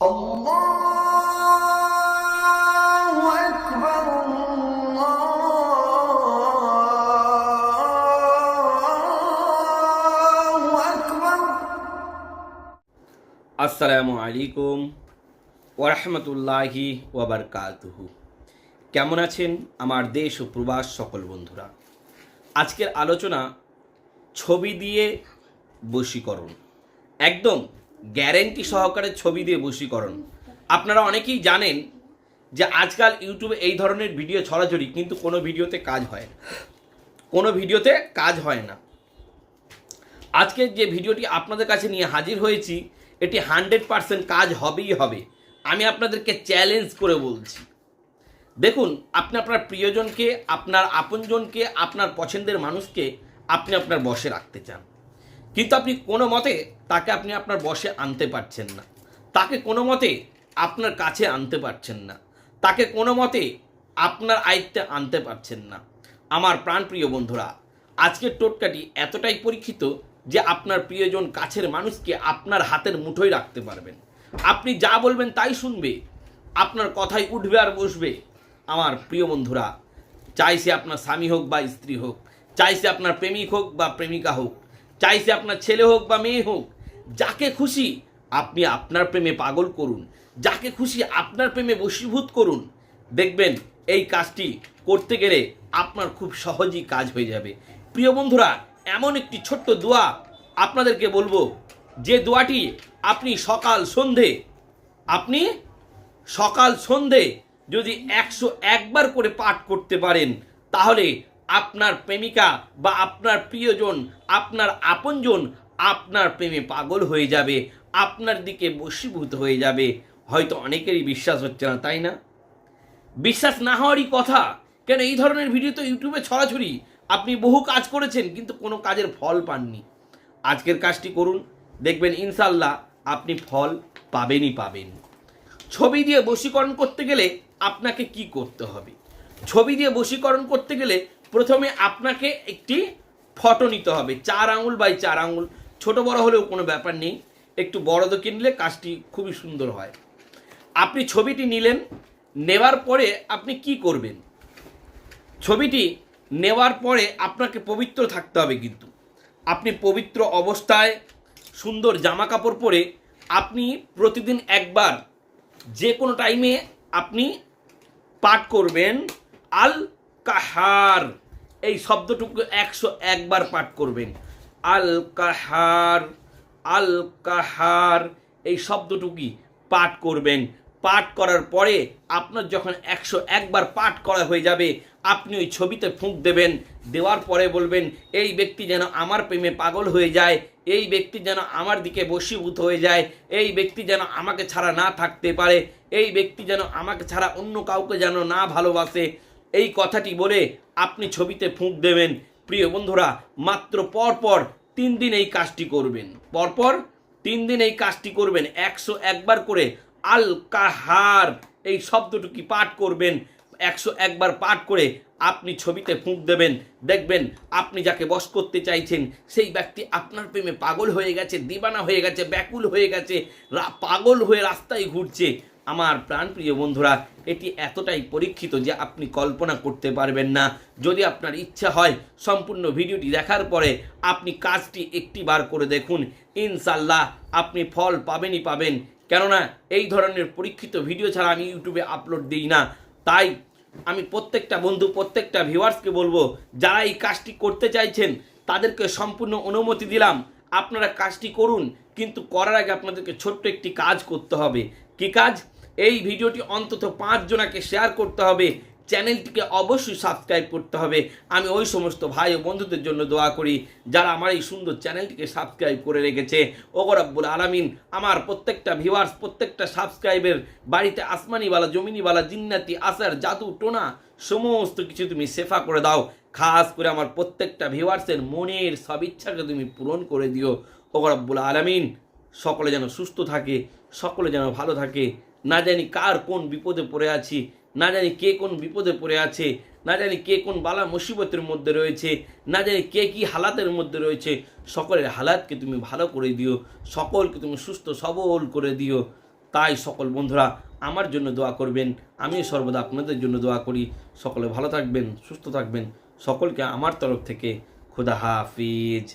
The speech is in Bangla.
আসসালামু আলাইকুম ওরহমতুল্লাহি ওয়াবারকাতুহু কেমন আছেন আমার দেশ ও প্রবাস সকল বন্ধুরা? আজকের আলোচনা ছবি দিয়ে বশীকরণ। একদম গ্যারেন্টি সহকারে ছবি দিয়ে বশীকরণ। আপনারা অনেকেই জানেন যে আজকাল ইউটিউবে এই ধরনের ভিডিও ছড়াছড়ি, কিন্তু কোনো ভিডিওতে কাজ হয় না। কোনো ভিডিওতে কাজ হয় না। আজকের যে ভিডিওটি আপনাদের কাছে নিয়ে হাজির হয়েছি, এটি হান্ড্রেড পারসেন্ট কাজ হবেই হবে। আমি আপনাদেরকে চ্যালেঞ্জ করে বলছি। দেখুন, আপনি আপনার প্রিয়জনকে, আপনার আপনজনকে, আপনার পছন্দের মানুষকে আপনি আপনার বসে রাখতে চান। কিন্তু আপনি কোনো মতে তাকে আপনি আপনার বসে আনতে পারছেন না। তাকে কোনো মতে আপনার কাছে আনতে পারছেন না। তাকে কোনো মতে আপনার আয়ত্তে আনতে পারছেন না। আমার প্রাণপ্রিয় বন্ধুরা, আজকের টোটকাটি এতটাই পরীক্ষিত যে আপনার প্রিয়জন কাছের মানুষকে আপনার হাতের মুঠোয় রাখতে পারবেন। আপনি যা বলবেন তাই শুনবে, আপনার কথাই উঠবে আর বসবে। আমার প্রিয় বন্ধুরা, চাই সে আপনার স্বামী হোক বা স্ত্রী হোক, চাই সে আপনার প্রেমিক হোক বা প্রেমিকা হোক চাই সে আপনার ছেলে হোক বা মেয়ে হোক, যাকে খুশি আপনি আপনার প্রেমে পাগল করুন, যাকে খুশি আপনার প্রেমে বশীভূত করুন, দেখবেন এই কাজটি করতে গেলে আপনার খুব সহজেই কাজ হয়ে যাবে। প্রিয় বন্ধুরা, এমন একটি ছোট্ট দোয়া আপনাদেরকে বলব, যে দোয়াটি আপনি সকাল সন্ধে, আপনি সকাল সন্ধে যদি একশো একবার করে পাঠ করতে পারেন, তাহলে আপনার প্রেমিকা বা আপনার প্রিয়জন, আপনার আপনজন আপনার প্রেমে পাগল হয়ে যাবে, আপনার দিকে বশীভূত হয়ে যাবে। হয়তো অনেকেরই বিশ্বাস হচ্ছে না, তাই না? বিশ্বাস না হওয়ারই কথা। কেন এই ধরনের ভিডিও তো ইউটিউবে ছড়াছড়ি। আপনি বহু কাজ করেছেন, কিন্তু কোনো কাজের ফল পাননি। আজকের কাজটি করুন। দেখবেন ইনশাল্লাহ আপনি ফল পাবেনই পাবেন। ছবি দিয়ে বশীকরণ করতে গেলে আপনাকে কি করতে হবে? ছবি দিয়ে বশীকরণ করতে গেলে প্রথমে আপনাকে একটি ফটো নিতে হবে। চার আঙুল বাই চার আঙুল। ছোট বড় হলেও কোনো ব্যাপার নেই। একটু বড় তো কিনলে কাজটি খুবই সুন্দর হয়। আপনি ছবিটি নিলেন, নেওয়ার পরে আপনি কি করবেন? ছবিটি নেওয়ার পরে আপনাকে পবিত্র থাকতে হবে কিন্তু। আপনি পবিত্র অবস্থায় সুন্দর জামা কাপড় পরে আপনি প্রতিদিন একবার যে কোনো টাইমে আপনি পাঠ করবেন। আল কাহার এই শব্দটুকু একশো একবার পাঠ করবেন। আল কাহার আল কাহার এই শব্দটুকুই পাঠ করবেন। পাঠ করার পরে আপনার যখন একশো একবার পাঠ করা হয়ে যাবে, আপনি ওই ছবিতে ফুঁক দেবেন। দেওয়ার পরে বলবেন, এই ব্যক্তি যেন আমার প্রেমে পাগল হয়ে যায়, এই ব্যক্তি যেন আমার দিকে বশীভূত হয়ে যায়, এই ব্যক্তি যেন আমাকে ছাড়া না থাকতে পারে, এই ব্যক্তি যেন আমাকে ছাড়া অন্য কাউকে যেন না ভালোবাসে। এই কথাটি বলে আপনি ছবিতে ফুঁক দেবেন। প্রিয় বন্ধুরা, মাত্র পরপর তিন দিন এই কাজটি করবেন। পরপর তিন দিন এই কাজটি করবেন। একশো একবার করে আল কাহার এই শব্দটুকি পাঠ করবেন? একশো একবার পাঠ করে আপনি ছবিতে ফুঁক দেবেন। দেখবেন আপনি যাকে বশ করতে চাইছেন, সেই ব্যক্তি আপনার প্রেমে পাগল হয়ে গেছে, দিবানা হয়ে গেছে, ব্যাকুল হয়ে গেছে পাগল হয়ে রাস্তায় ঘুরছে। আমার প্রাণপ্রিয় বন্ধুরা, এটি এতটাই পরীক্ষিত যে আপনি কল্পনা করতে পারবেন না। যদি আপনার ইচ্ছা হয় সম্পূর্ণ ভিডিওটি দেখার পরে আপনি কাজটি একটি বার করে দেখুন ইনশাল্লাহ আপনি ফল পাবেনই পাবেন। কেননা, এই ধরনের পরীক্ষিত ভিডিও ছাড়া আমি ইউটিউবে আপলোড দিই না। তাই আমি প্রত্যেকটা বন্ধু, প্রত্যেকটা ভিউয়ার্সকে বলব, যারা এই কাজটি করতে চাইছেন, তাদেরকে সম্পূর্ণ অনুমতি দিলাম, আপনারা কাজটি করুন, কিন্তু করার আগে আপনাদেরকে ছোট্ট একটি কাজ করতে হবে। কি কাজ? এই ভিডিওটি অন্তত পাঁচ জনাকে শেয়ার করতে হবে, চ্যানেলটিকে অবশ্যই সাবস্ক্রাইব করতে হবে। আমি ওই সমস্ত ভাই ও বন্ধুদের জন্য দোয়া করি, যারা আমার এই সুন্দর চ্যানেলটিকে সাবস্ক্রাইব করে রেখেছে। ওগরাব্বুল আলামিন, আমার প্রত্যেকটা ভিউয়ার্স প্রত্যেকটা সাবস্ক্রাইবের বাড়িতে আসমানিওয়ালা, জমিনিওয়ালা, জিন্নাতি, আসার জাদু, টোনা, সমস্ত কিছু তুমি সেফা করে দাও। খাস করে আমার প্রত্যেকটা ভিউয়ার্সের মনের সব ইচ্ছাকে তুমি পূরণ করে দিও। ওগরাব্বুল আলামিন, সকলে যেন সুস্থ থাকে, সকলে যেন ভালো থাকে। না জানি কার কোন বিপদে পড়ে আছি, না জানি কে কোন বিপদে পড়ে আছে, না জানি কে কোন বালা মুসিবতের মধ্যে রয়েছে, না জানি কে কি হালাতের মধ্যে রয়েছে, সকলের হালাতকে তুমি ভালো করে দিও, সকলকে তুমি সুস্থ সবল করে দিও। তাই সকল বন্ধুরা, আমার জন্য দোয়া করবেন, আমিও সর্বদা আপনাদের জন্য দোয়া করি। সকলে ভালো থাকবেন, সুস্থ থাকবেন, সকলকে আমার তরফ থেকে খুদা হাফিজ।